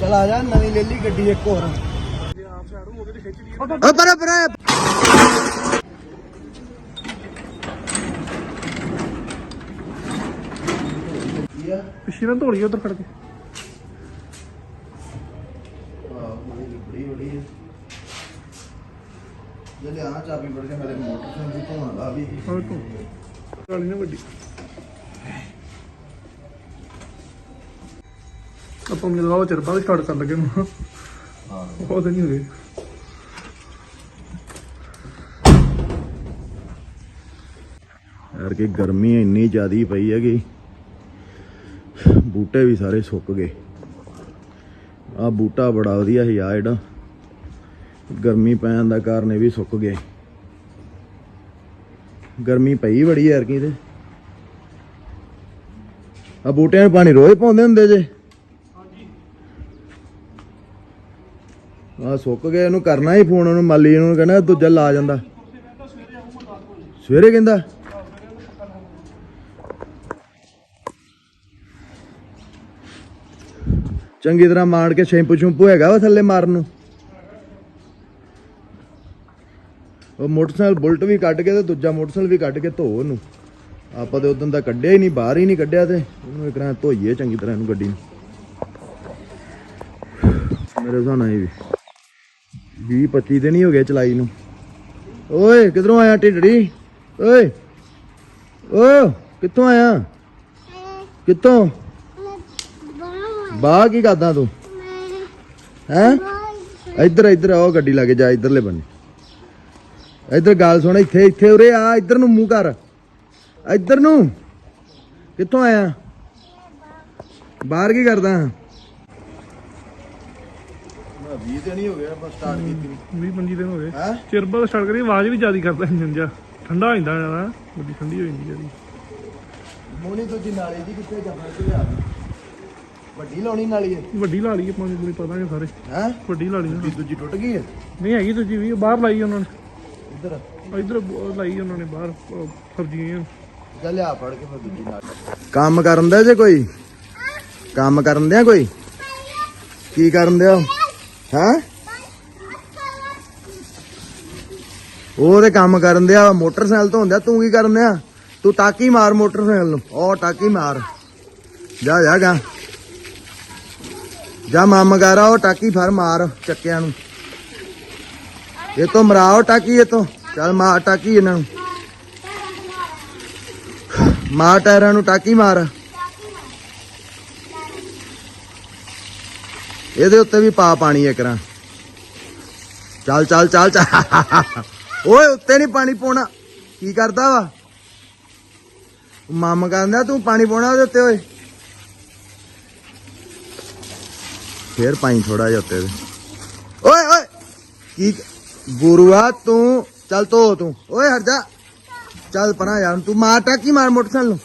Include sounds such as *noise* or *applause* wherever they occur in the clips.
ਚਲ ਆ ਜਾ ਨਵੀਂ ਲੈ ਲਈ ਗੱਡੀ ਇੱਕ ਹੋਰ। ਓ ਪਰਾ ਪਰਾ। ਪਿੱਛੇ ਨਾ ਧੋਲੀ ਉਧਰ ਖੜ ਕੇ। ਬੜੀ ਬੜੀ ਹੈ ਜੇ ਲਿਆ ਚਾਬੀ ਫੜ ਕੇ ਮੇਰੇ ਮੋਟਰਸਾਈਕਲ ਦੀ ਧੋਣ ਲਾ ਵੀ। ਹੋਰ ਤੂੰ ਕਾਲੀ ਨਾ ਵੱਡੀ ਆਪਾਂ ਮੈਨੂੰ ਲਗਾਓ ਚਿਰ ਬਾਅਦ ਸਟਾਰਟ ਕਰਨ ਲੱਗੇ ਹਾਂ। ਬਹੁਤ ਨਹੀਂ ਹੋਏ। ਯਾਰ ਕਿ ਗਰਮੀ ਇੰਨੀ ਜ਼ਿਆਦੀ ਪਈ ਹੈਗੀ। ਬੂਟੇ ਵੀ ਸਾਰੇ ਸੁੱਕ ਗਏ। ਆ ਬੂਟਾ ਬੜਾ ਵਧੀਆ ਸੀ ਆ ਜਿਹੜਾ। ਗਰਮੀ ਪੈਣ ਦਾ ਕਾਰਨ ਇਹ ਵੀ ਸੁੱਕ ਗਏ। ਗਰਮੀ ਪਈ ਬੜੀ ਯਾਰ ਕੀ ਤੇ। ਆ ਬੂਟਿਆਂ ਨੂੰ ਪਾਣੀ ਰੋਜ਼ ਪਾਉਂਦੇ ਹੁੰਦੇ ਜੇ। ਆ ਸੁੱਕ ਗਏ ਇਹਨੂੰ ਕਰਨਾ ਹੀ ਫੋਨ, ਉਹਨੂੰ ਮਾਲੀ ਨੂੰ ਕਹਿੰਦਾ ਦੂਜਾ ਲਾ ਜਾਂਦਾ। ਸਵੇਰੇ ਕਹਿੰਦਾ। ਚੰਗੀ ਤਰ੍ਹਾਂ ਮਾਰ ਕੇ ਸ਼ੈਂਪੂ ਸ਼ੈਂਪੂ ਹੈਗਾ ਵਾ ਥੱਲੇ ਮਾਰਨ ਨੂੰ। ਉਹ ਮੋਟਰਸਾਈਕਲ ਬੁਲਟ ਵੀ ਕੱਢ ਕੇ ਤੇ ਦੂਜਾ ਮੋਟਰਸਾਈਕਲ ਵੀ ਕੱਢ ਕੇ ਧੋ ਉਹਨੂੰ। ਆਪਾਂ ਤੇ ਉਦੋਂ ਦਾ ਕੱਢਿਆ ਹੀ ਨਹੀਂ, ਬਾਹਰ ਹੀ ਨਹੀਂ ਕੱਢਿਆ ਤੇ ਉਹਨੂੰ ਇੱਕ ਰਾਂ ਧੋਈਏ ਚੰਗੀ ਤਰ੍ਹਾਂ ਇਹਨੂੰ ਗੱਡੀ ਨੂੰ। ਮੇਰੇ ਹਿਸਾਬ ਨਾਲ ਇਹ ਵੀ। 20 25 ਦਿਨ ਹੀ ਹੋ ਗਏ ਚਲਾਈ ਨੂੰ। ਓਏ, ਕਿਧਰੋਂ ਆਇਆ ਢਿੱਡੜੀ? ਓਏ, ਓ, ਕਿੱਥੋਂ ਆਇਆ? ਕਿੱਥੋਂ? ਬਾਹਰ ਕੀ ਕਰਦਾ ਤੂੰ? ਹੈ? ਇੱਧਰ ਇੱਧਰ ਆਓ ਗੱਡੀ ਲਾ ਕੇ ਜਾ ਇੱਧਰਲੇ ਬੰਨੇ। ਇੱਧਰ ਗੱਲ ਸੁਣ, ਇੱਥੇ ਇੱਥੇ ਉਰੇ ਆ, ਇੱਧਰ ਨੂੰ ਮੂੰਹ ਕਰ। ਇੱਧਰ ਨੂੰ। ਕਿੱਥੋਂ ਆਇਆ? ਬਾਹਰ ਕੀ ਕਰਦਾ? 20 ਦਿਨ ਹੀ ਹੋ ਗਏ ਆਪਾਂ ਸਟਾਰਟ ਕੀਤੀ 20 25 ਦਿਨ ਹੋ ਗਏ। ਹੈ? ਚਿਰ ਬਾਅਦ ਸਟਾਰਟ ਕਰੀ ਆਵਾਜ਼ ਵੀ ਜ਼ਿਆਦਾ ਕਰਦਾ ਇੰਜਨ ਜਾ ਠੰਡਾ ਹੋ ਜਾਂਦਾ ਜ਼ਿਆਦਾ ਗੱਡੀ ਠੰਡੀ ਹੋ ਜਾਂਦੀ ਜਿਆਦੀ। ਮੋਨੀ ਤੋਂ ਜੀ ਨਾਲੇ ਦੀ ਕਿੱਥੇ ਜਾਣਾ ਤੇ ਆ ਵੱਡੀ ਲਾਉਣੀ ਨਾਲੀ ਹੈ ਵੱਡੀ ਲਾ ਲਈ ਆਪਾਂ ਨੂੰ ਪਤਾ ਨਹੀਂ ਸਾਰੇ। ਹੈ? ਵੱਡੀ ਲਾ ਲਈ ਨੇ। ਦੂਜੀ ਟੁੱਟ ਗਈ ਹੈ? ਨਹੀਂ ਹੈਗੀ ਦੂਜੀ ਵੀ ਬਾਹਰ ਲਾਈ ਉਹਨਾਂ ਨੇ। ਇੱਧਰ। ਇਧਰ ਲਾਈ ਉਹਨਾਂ ਨੇ ਬਾਹਰ ਅਹ, ਸਬਜ਼ੀਆਂ ਜਾ ਲਿਆ ਫੜ ਕੇ ਫਿਰ ਦੂਜੀ ਨਾਲ। ਕੰਮ ਕਰਨ ਦੇ ਜੇ ਕੋਈ? ਕੰਮ ਕਰਨ ਦਿਆ ਕੋਈ? ਕੀ ਕਰਨ ਦਿਆ ਹੈ? ਉਹ ਤੇ ਕੰਮ ਕਰਨ ਦਿਆ ਮੋਟਰਸਾਈਕਲ ਤੋਂ ਹੁੰਦਾ ਤੂੰ ਕੀ ਕਰਨ ਦਿਆ? ਤੂੰ ਟਾਕੀ ਮਾਰ ਮੋਟਰਸਾਈਕਲ ਨੂੰ। ਉਹ ਟਾਕੀ ਮਾਰ। ਜਾ ਜਾ ਗਾ ਜਾ, ਮਾਮ ਗਾਰਾ, ਉਹ ਟਾਕੀ ਫਰ ਮਾਰ ਚੱਕਿਆਂ ਨੂੰ। ਇਹ ਤੋਂ ਮਰਾਓ ਟਾਕੀ ਇਹ ਤੋਂ ਚੱਲ ਮਾਰ ਟਾਕੀ ਇਹਨਾਂ ਨੂੰ। ਮਾਰ ਟਾਇਰਾਂ ਨੂੰ, ਟਾਕੀ ਮਾਰ। ਇਹਦੇ ਉੱਤੇ ਵੀ ਪਾ ਪਾਣੀ ਇੱਕ ਚੱਲ ਚੱਲ ਚੱਲ ਚੱਲ। ਓਏ, ਉੱਤੇ ਨਹੀਂ ਪਾਣੀ ਪਾਉਣਾ। ਕੀ ਕਰਦਾ ਵਾ? ਮਾਮ ਕਹਿੰਦਾ, ਤੂੰ ਪਾਣੀ ਪਾਉਣਾ ਉਹਦੇ ਉੱਤੇ, ਓਏ। ਫੇਰ ਪਾਣੀ ਥੋੜਾ ਜਿਹਾ ਉੱਤੇ ਦੇ। ਓਏ ਓਏ, ਕੀ ਗੁਰੂਆ ਤੂੰ? ਚੱਲ ਤੋ ਤੂੰ। ਓਏ, ਹਟ ਜਾ। ਚੱਲ ਪਰਾਂ ਯਾਰ, ਤੂੰ ਮਾਰ, ਟਾਕੀ ਮਾਰ ਮੋਟਰਸਾਈਕਲ ਨੂੰ।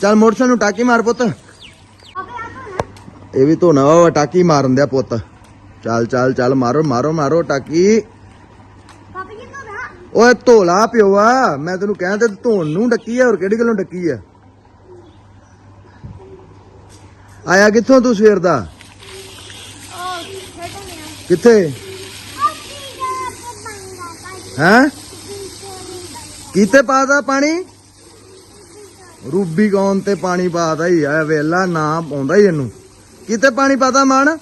ਚੱਲ ਮੋਟਰਸਾਈਕਲ ਨੂੰ ਟਾਕੀ ਮਾਰ ਪੁੱਤ। ਇਹ ਵੀ ਧੋਣਾ ਵਾ ਟਾਕੀ ਮਾਰਨ ਦਿਆ ਪੁੱਤ। ਚੱਲ ਚੱਲ ਚੱਲ ਮਾਰੋ ਮਾਰੋ ਮਾਰੋ ਟਾਕੀ। ਓਏ ਧੋਲਾ ਪਿਓ ਆ ਮੈਂ ਤੈਨੂੰ ਕਹਿ ਤੇ ਧੋਣ ਨੂੰ ਡੱਕੀ ਆ ਹੋਰ ਕਿਹੜੀ ਗੱਲੋਂ ਡੱਕੀ ਆ? ਆਇਆ ਕਿੱਥੋਂ ਤੂੰ ਸਵੇਰ ਦਾ? ਕਿੱਥੇ ਹੈਂ? ਕੀਤੇ ਪਾਦਾ ਪਾਣੀ? ਰੂਬੀ ਕੌਣ ਤੇ ਪਾਣੀ ਪਾਦਾ ਹੀ ਆ ਵੇਲਾ ਨਾ ਪਾਉਂਦਾ ਹੀ ਇਹਨੂੰ। ਕਿਤੇ ਪਾਣੀ ਪਾਦਾ ਮਾਣ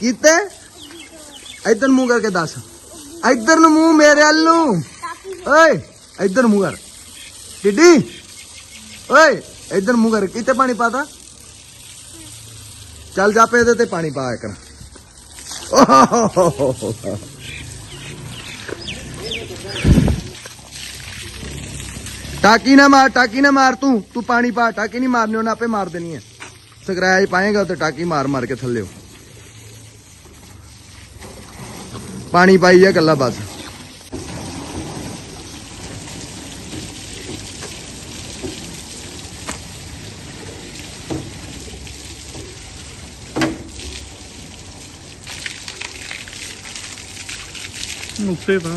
ਕਿਤੇ ਇੱਧਰ ਮੂੰਹ ਕਰਕੇ ਦੱਸ। ਇੱਧਰ ਨੂੰ ਮੂੰਹ ਮੇਰੇ ਵੱਲ ਨੂੰ। ਓਏ, ਇੱਧਰ ਮੂੰਹ ਕਰ। ਟਿੱਡੀ ਓਏ, ਇੱਧਰ ਮੂੰਹ ਕਰ। ਕਿਤੇ ਪਾਣੀ ਪਾਦਾ ਚੱਲ ਜਾ ਪੇ ਇਹਦੇ ਤੇ ਪਾਣੀ ਪਾ ਇੱਕ ਟਾਕੀ ਨਾ ਮਾਰ, ਟਾਕੀ ਨਾ ਮਾਰ ਤੂੰ। ਤੂੰ ਪਾਣੀ ਪਾ, ਟਾਕੀ ਨਹੀਂ ਮਾਰਨੀ, ਉਹਨੇ ਆਪੇ ਮਾਰ ਦੇਣੀ ਹੈ। ਸਕਰੈਚ ਪਾਏਗਾ ਤੇ ਟਾਕੀ ਮਾਰ ਮਾਰ ਕੇ ਥੱਲੇ ਪਾਣੀ ਪਾਈ ਜਾ ਕੱਲਾ ਬਸ ਉੱਤੇ ਤਾਂ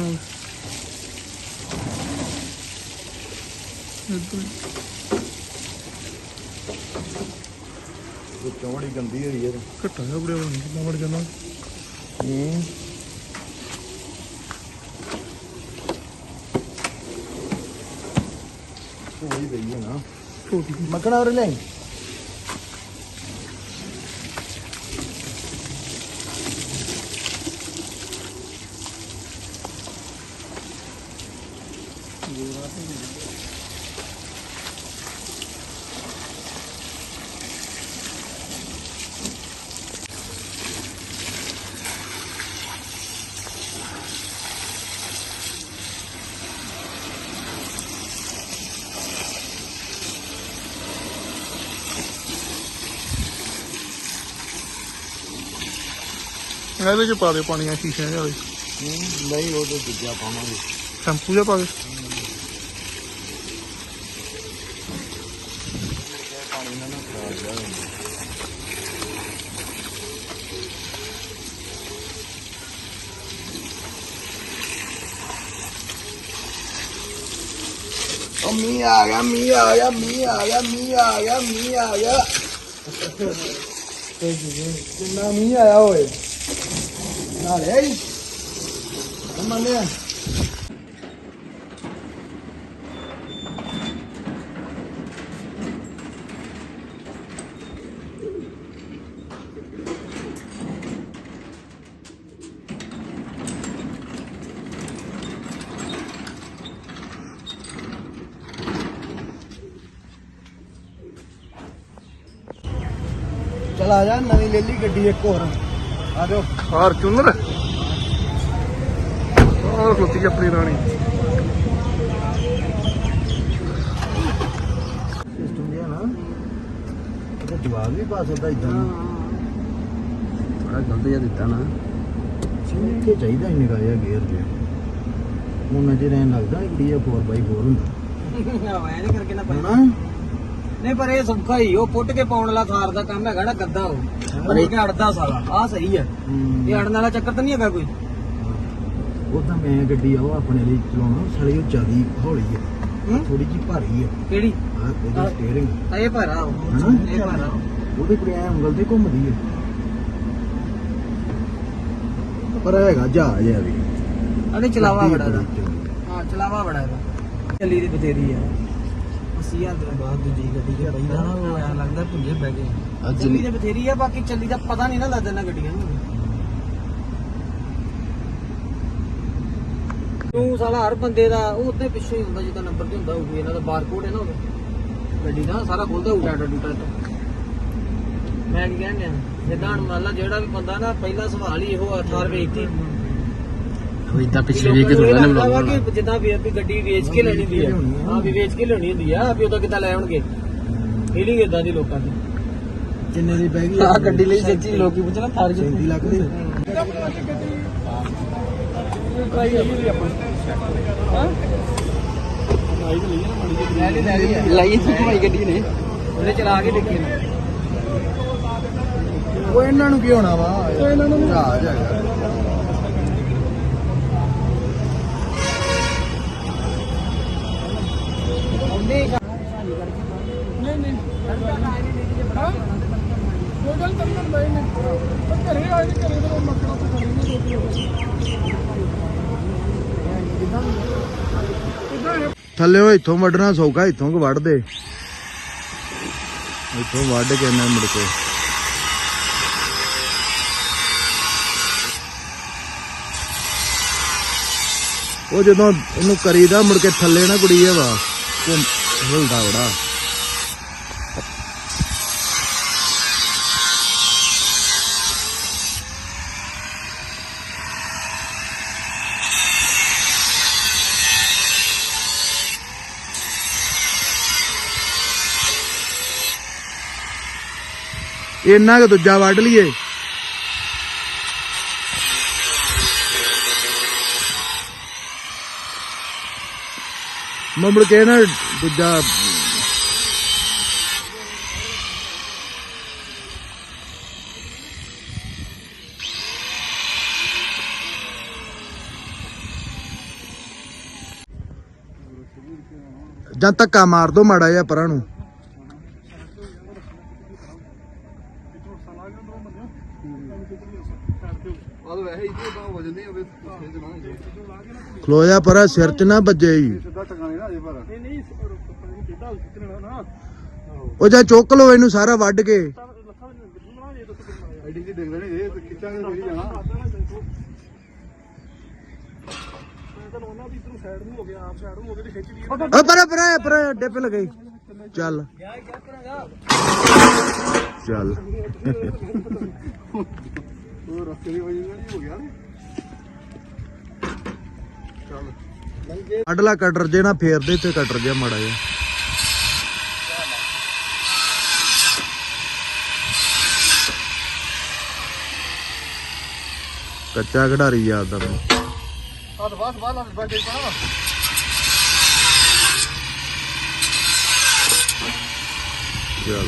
ਇੱਧਰ। ਵਿੱਚੋਂ ਬੜੀ ਗੰਦੀ ਹੋਈ ਹੈ। ਘੱਟਾ ਜਿਹਾ ਬੜਿਆ ਬਣ ਕਿੰਨਾ ਵੜ ਜਾਂਦਾ? ਹੂੰ। ਹੋਈ ਗਈ ਹੈ ਨਾ। ਮੱਖਣਾ ਉਰੇ ਲੈ ਇਹਦੇ ਚ ਪਾ ਦੇ ਪਾਣੀਆਂ ਸ਼ੀਸ਼ਿਆਂ ਜਿਹਾ ਨਹੀਂ ਉਹ ਤੇ ਦੂਜਾ ਪਾਵਾਂਗੇ। ਸ਼ੈਂਪੂ ਜਿਹਾ ਪਾ ਦੇ ਪਾਣੀ ਨਾਲ ਨਾ ਖਰਾਬ ਜਾ ਹੁੰਦਾ ਉਹ ਮੀਂਹ ਆ ਗਿਆ ਮੀਂਹ ਆ ਗਿਆ ਮੀਂਹ ਆ ਗਿਆ ਮੀਂਹ ਆ ਗਿਆ ਮੀਂਹ ਆ ਗਿਆ। ਕਿੰਨਾ ਮੀਂਹ ਆਇਆ ਓਏ ਨਾਲੇ ਹੀ ਮੰਨਿਆ ਚਲ ਜਾ ਨਵੀਂ ਲੈ ਲਈ ਗੱਡੀ ਇੱਕ ਹੋਰ। ਫਾਰਚੂਨਰ ਹੋਰ ਖਲੋਤੀ ਆਪਣੀ ਰਾਣੀ। ਸਿਸਟਮ ਨਾ ਜਵਾਬ ਵੀ ਪਾ ਸਕਦਾ ਇਦਾਂ ਬੜਾ ਗਲਤ ਜਿਹਾ ਦਿੱਤਾ ਨਾ। ਸਿੰਨੇ ਕੇ ਚਾਹੀਦਾ ਹੀ ਨਿਕਾ ਜਿਹਾ ਗੇਅਰ ਜਿਹਾ ਹੁਣ ਅਜੇ ਰਹਿਣ ਲੱਗਦਾ ਇੰਡੀਆ 4x4 ਹੁੰਦਾ। *laughs* ਐ ਨਹੀਂ ਕਰਕੇ ਨਾ ਹਨਾ? ਨਹੀਂ ਪਰ ਇਹ ਸੌਖਾ ਹੀ ਉਹ ਪੁੱਟ ਕੇ ਪਾਉਣ ਵਾਲਾ ਥਾਰ ਦਾ ਕੰਮ ਹੈਗਾ ਨਾ ਗੱਦਾ ਉਹ। ਪਰ ਇਹ ਅੜਦਾ ਸਾਲਾ ਆ ਸਹੀ ਹੈ। ਇਹ ਅੜਨ ਵਾਲਾ ਚੱਕਰ ਤਾਂ ਨਹੀਂ ਹੈਗਾ ਕੋਈ। ਉਹ ਤਾਂ ਮੈਂ ਗੱਡੀ ਆ ਉਹ ਆਪਣੇ ਲਈ ਚਲਾਉਣਾ ਸਾਲੀ ਉਹ ਜਿਆਦੀ ਹੌਲੀ ਹੈ। ਹੂੰ? ਥੋੜੀ ਜਿਹੀ ਭਾਰੀ ਹੈ। ਕਿਹੜੀ? ਆ ਉਹਦਾ ਹਾਂ। ਸਟੀਅਰਿੰਗ ਤਾਂ ਇਹ ਭਾਰਾ ਉਹ? ਇਹ ਭਾਰਾ ਉਹਦੇ ਕੋਲ ਐ ਉਂਗਲ ਤੇ ਘੁੰਮਦੀ ਹੈ। ਪਰ ਹੈਗਾ ਜਹਾਜ਼ ਹੈ ਵੀ। ਅਰੇ ਚਲਾਵਾ ਬੜਾ ਦਾ। ਹਾਂ ਚਲਾਵਾ ਬੜਾ ਇਹਦਾ। ਚੱਲੀ ਦੀ ਬਥੇਰੀ ਆ ਅਸੀਂ ਅੰਦਰ। ਬਾਅਦ ਦੂਜੀ ਗੱਡੀ ਤੇ ਪਹਿਲਾਂ ਨਾ ਉਹ ਐਂ ਲੱਗਦਾ ਭੁੱਲੇ ਬਹਿ ਗਏ। ਅੱਜ ਚੱਲੀ ਤੇ ਬਥੇਰੀ ਆ ਬਾਕੀ ਚੱਲੀ ਦਾ ਪਤਾ ਨਹੀਂ ਨਾ ਲੱਗਦਾ ਇਹਨਾਂ ਗੱਡੀਆਂ ਨੂੰ। ਤੂੰ ਸਾਲਾ ਹਰ ਬੰਦੇ ਦਾ ਉਹ ਉੱਤੇ ਪਿੱਛੇ ਹੀ ਹੁੰਦਾ ਜਿੱਦਾਂ ਨੰਬਰ ਤੇ ਹੁੰਦਾ ਹੋਊਗਾ ਇਹਨਾਂ ਦਾ ਬਾਰਕੋਡ ਹੈ ਨਾ ਉਹਦਾ। ਗੱਡੀ ਦਾ ਸਾਰਾ ਖੁੱਲਦਾ ਹੋਊ ਡਾਟਾ ਮੈਂ ਕੀ ਕਹਿੰਦਾ ਜਿੱਦਾਂ ਹੁਣ ਮੰਨ ਲਾ ਜਿਹੜਾ ਵੀ ਬੰਦਾ ਨਾ ਪਹਿਲਾ ਸਵਾਲ ਹੀ ਇਹੋ ਆ ਥਾਰ ਵੇਚਤੀ ਉਹ ਇਦਾਂ ਪਿੱਛੇ ਵੀ ਵੇਖ ਕੇ ਲੋਕਾਂ ਥੋੜਾ ਨੂੰ ਨਾ ਇਹ ਲੱਗਦਾ ਵਾ ਬਲੌਗ ਕਿ ਜਿੱਦਾਂ ਵੀ ਵੀ ਗੱਡੀ ਵੇਚ ਕੇ ਲੈਣੀ ਹੁੰਦੀ ਆ। ਹਾਂ ਵੀ ਵੇਚ ਕੇ ਲੈਣੀ ਹੁੰਦੀ ਆ ਵੀ ਉਦੋਂ ਕਿੱਦਾਂ ਲੈ ਆਉਣਗੇ। ਫੀਲਿੰਗ ਇਦਾਂ ਦੀ ਲੋਕਾਂ ਦੀ। ਕਿੰਨੇ ਦੀ ਪੈ ਗਈ ਆ ਗੱਡੀ ਲਈ ਸੱਚੀ ਲੋਕੀ ਪੁੱਛਣਾ ਥਾਰ 37 ਲੱਖ ਦੀ। ਲੈ ਲਈ ਲੈ ਲਈ ਲਾਈ ਸੀ ਭਾਈ ਗੱਡੀ ਨੇ। ਉਹਨੇ ਚਲਾ ਕੇ ਦੇਖੀ ਨਾ ਉਹ ਇਹਨਾਂ ਨੂੰ ਕੀ ਹੋਣਾ ਵਾ? ਇਹਨਾਂ ਨੂੰ ਜਹਾਜ਼ ਹੈਗਾ। ਥੱਲੇ ਉਹ ਇੱਥੋਂ ਵੱਢਣਾ ਸੌਖਾ, ਇੱਥੋਂ ਕਿ ਵੱਢ ਦੇ। ਇੱਥੋਂ ਵੱਢ ਕੇ ਨਾ ਮੁੜ ਕੇ। ਉਹ ਜਦੋਂ ਇਹਨੂੰ ਕਰੀਦਾ, ਮੁੜ ਕੇ ਥੱਲੇ ਨਾ ਕੁੜੀ ਆ ਹਵਾ ਘੁੰਮ ਹਿਲਦਾ ਬੜਾ ਇੰਨਾ ਕਿ ਦੂਜਾ ਵੱਢ ਲਈਏ ਮੁੜ ਕੇ ਨਾ ਦੂਜਾ ਜਾਂ ਧੱਕਾ ਮਾਰ ਦੋ ਮਾੜਾ ਜਿਹਾ ਪਰਾਂ ਨੂੰ। ਰਸਾ ਲਾ ਕੇ ਅੰਦਰੋਂ ਬੰਨਿਆ ਕੰਮ ਕਿੱਧਰ ਸਾਈਡ ਉਹ ਜਾਂ ਚੁੱਕ ਲਓ ਇਹਨੂੰ ਸਾਰਾ ਵੱਢ ਕੇ। ਐਡੀ ਜੀ ਡਿੱਗ ਲੈਣੀ ਇਹ ਖਿੱਚਾਂਗੇ ਜਾਣਾ ਗਿਆ ਗਿਆ ਓ ਪਰੇ ਪਰੇ ਪਰੇ ਅੱਡੇ ਪੇ ਲਗੇ ਚੱਲ। ਚੱਲ। ਉਹ ਰਸਤੇ ਦੀ ਵਜਨ ਨਹੀਂ ਹੋ ਗਿਆ ਨੇ। ਚੱਲ। ਅਡਲਾ ਕਟਰ ਜੇ ਨਾ ਫੇਰਦੇ ਤੇ ਕਟਰ ਜਿਹਾ ਮਾੜਾ ਜਿਹਾ। ਕੱਚਾ ਖਿਡਾਰੀ ਯਾਦ ਦਾ ਮੈਨੂੰ ਆ ਤਾਂ ਬਾਸ ਬਾਸ ਨਾਲ ਬੈਠੇ ਪਾ ਚੱਲ।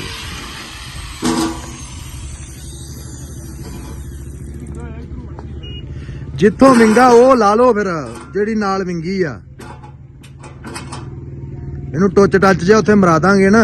ਜਿੱਥੋਂ ਵਿੰਗਾ ਉਹ ਲਾ ਲਓ ਫਿਰ ਜਿਹੜੀ ਨਾਲ ਵਿੰਗੀ ਆ। ਇਹਨੂੰ ਟੁੱਚ ਟੱਚ ਜਿਹਾ ਉੱਥੇ ਮਰਾ ਦਾਂਗੇ ਨਾ।